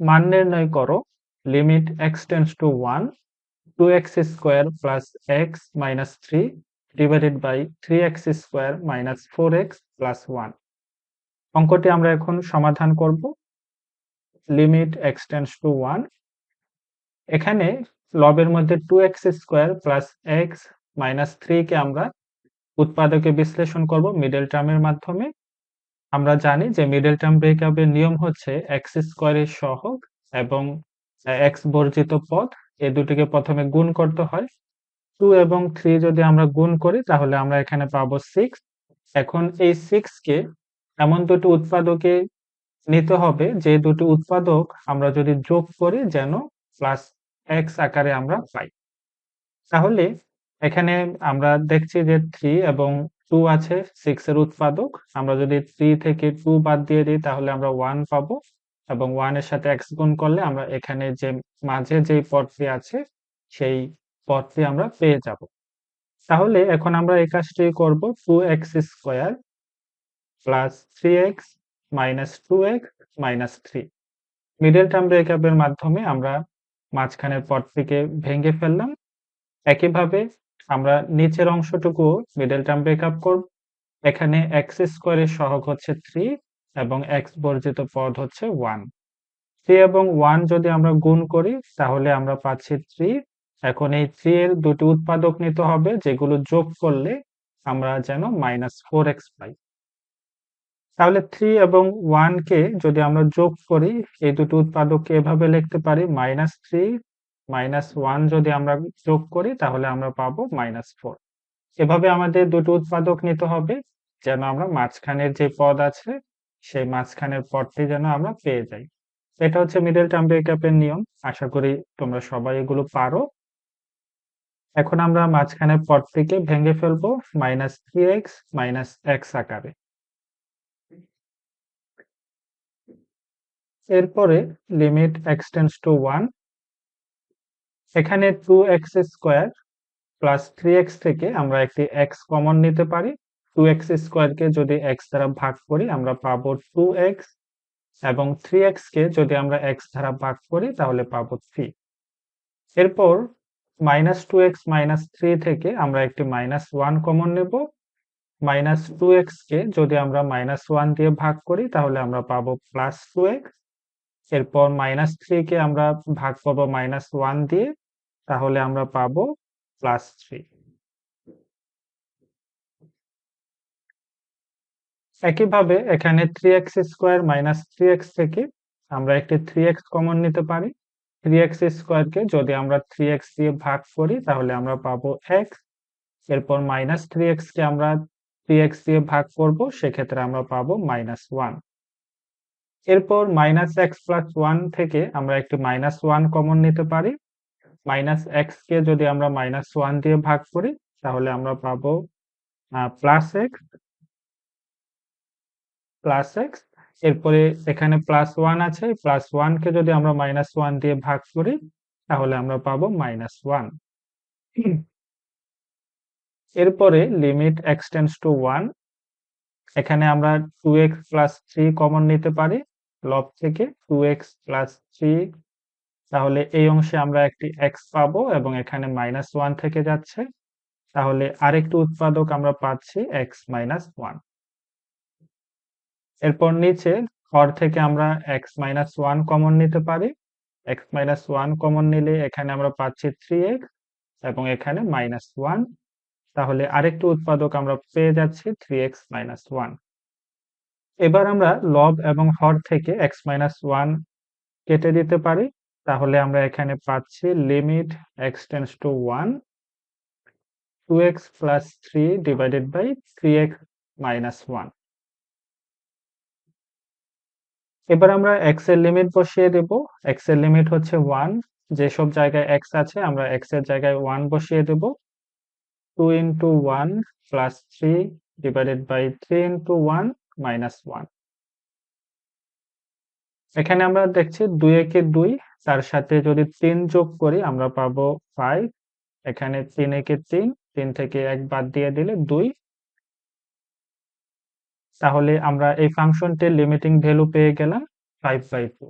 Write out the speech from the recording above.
মান নির্ণয় করো limit x tends to one two x square plus x minus three divided by three x square minus four x plus one অঙ্কটি আমরা এখন সমাধান করব। Limit x tends to one এখানে লবের মধ্যে two x square plus x minus থ্রিকে আমরা উৎপাদকে বিশ্লেষণ করব মিডল টার্মের মাধ্যমে। আমরা জানি যে মিডল টার্ম ব্রেকআপের নিয়ম হচ্ছে এক্স স্কোয়ারের সহগ এবং এক্স বর্জিত পদ এই দুটিকে প্রথমে গুণ করতে হয়। টু এবং থ্রি যদি আমরা গুণ করি, তাহলে আমরা এখানে পাবো সিক্স এখন এই সিক্স কে এমন দুটি উৎপাদকে নিতে হবে, যে দুটি উৎপাদক আমরা যদি যোগ করি যেন প্লাস এক্স আকারে আমরা পাই। তাহলে এখানে আমরা দেখছি যে থ্রি এবং টু আছে সিক্স এর উৎপাদক। আমরা যদি থ্রি থেকে টু বাদ দিয়ে দিই, তাহলে আমরা ওয়ান পাবো এবং ওয়ানের সাথে এক্স গুণ করলে আমরা এখানে যে মাঝে যেই পদটি আছে, সেই পদটি আমরা পেয়ে যাব। তাহলে এখন আমরা এই কাজটি করব two x square plus three x minus two x minus three middle term ব্রেকআপের মাধ্যমে আমরা মাঝখানের পদটিকে ভেঙে ফেললাম। একইভাবে আমরা নিচের অংশটুকু মিডল টার্ম ব্রেকআপ করব। এখানে এক্স স্কোয়ারের সহগ হচ্ছে থ্রি এবং এক্স বর্জিত পদ হচ্ছে ওয়ান থ্রি এবং ওয়ান যদি আমরা গুণ করি, তাহলে আমরা পাচ্ছি থ্রি এখন এই থ্রি এর দুটি উৎপাদক নিতে হবে, যেগুলো যোগ করলে আমরা যেন মাইনাস ফোর এক্স পাই। তাহলে থ্রি এবং ওয়ান কে যদি আমরা যোগ করি, এই দুটি উৎপাদককে এভাবে লিখতে পারি মাইনাস থ্রি মাইনাস ওয়ান যদি আমরা যোগ করি, তাহলে আমরা পাবো মাইনাস ফোর এভাবে আমাদের দুটো উৎপাদক নিতে হবে, যেন আমরা মাঝখানের যে পদ আছে, সেই মাঝখানের পদটি যেন আমরা পেয়ে যাই। এটা হচ্ছে মিডল টার্ম ব্রেকআপের নিয়ম, আশা করি তোমরা সবাই এগুলো পারো। এখন আমরা মাঝখানের পদটিকে ভেঙে ফেলব minus three x minus x আকারে। এরপরে limit x tends to one এখানে two x square plus three x থেকে আমরা একটি এক্স কমন নিতে পারি। টু এক্স স্কোয়ারকে যদি এক্স দ্বারা ভাগ করি, আমরা পাবো টু এক্স এবং থ্রি এক্স কে যদি আমরা এক্স দ্বারা ভাগ করি, তাহলে পাবো থ্রি এরপর minus two x minus three থেকে আমরা একটি মাইনাস ওয়ান কমন নেব। মাইনাস টু এক্স কে যদি আমরা মাইনাস ওয়ান দিয়ে ভাগ করি, তাহলে আমরা পাবো প্লাস টু এক্স এরপর মাইনাস থ্রি কে আমরা ভাগ করব মাইনাস ওয়ান দিয়ে। তাহলে আমরা পাবো প্লাস থ্রি একইভাবে এখানে three x square minus three x থেকে আমরা একটি থ্রি এক্স কমন নিতে পারি। থ্রি এক্স স্কোয়ারকে যদি আমরা থ্রি এক্স দিয়ে ভাগ করি, তাহলে আমরা পাবো এক্স এরপর মাইনাস থ্রি এক্স কে আমরা থ্রি এক্স দিয়ে ভাগ করব, সেক্ষেত্রে আমরা পাবো মাইনাস ওয়ান এরপর মাইনাস এক্স প্লাস ওয়ান থেকে আমরা একটি মাইনাস ওয়ান কমন নিতে পারি। মাইনাস এক্স কে যদি আমরা মাইনাস ওয়ান দিয়ে ভাগ করি, তাহলে আমরা পাবো প্লাস এক্স প্লাস এক্স এরপরে এখানে প্লাস ওয়ান আছে প্লাস ওয়ান কে যদি আমরা মাইনাস ওয়ান দিয়ে ভাগ করি, তাহলে আমরা পাবো মাইনাস ওয়ান এরপরে limit x tends to one এখানে আমরা two x plus three common নিতে পারি লব থেকে টু এক্স প্লাস থ্রি তাহলে এই অংশে আমরা একটি এক্স পাবো এবং এখানে মাইনাস ওয়ান থেকে যাচ্ছে। তাহলে আরেকটি উৎপাদক আমরা পাচ্ছি এক্স মাইনাস ওয়ান এরপর নিচে হর থেকে আমরা এক্স মাইনাস ওয়ান কমন নিতে পারি। এক্স মাইনাস ওয়ান কমন নিলে এখানে আমরা পাচ্ছি থ্রি এক্স এবং এখানে মাইনাস ওয়ান তাহলে আরেকটি উৎপাদক আমরা পেয়ে যাচ্ছি থ্রি এক্স মাইনাস ওয়ান এবার আমরা লব এবং হর থেকে এক্স মাইনাস ওয়ান কেটে দিতে পারি। তাহলে আমরা এখানে পাচ্ছি limit x tends to one two x plus three divided by three x minus one এবার আমরা এক্সের লিমিট বসিয়ে দেব। এক্সের লিমিট হচ্ছে ওয়ান যেসব জায়গায় এক্স আছে আমরা এক্সের জায়গায় ওয়ান বসিয়ে দেব। Two into one plus three divided by three into one minus one এখানে আমরা দেখছি দুই একে দুই, তার সাথে যদি তিন যোগ করি আমরা পাবো ফাইভ এখানে তিন একে তিন তিন থেকে এক বাদ দিয়ে দিলে দুই। তাহলে আমরা এই ফাংশনটির লিমিটিং ভ্যালু পেয়ে গেলাম ফাইভ বাই টু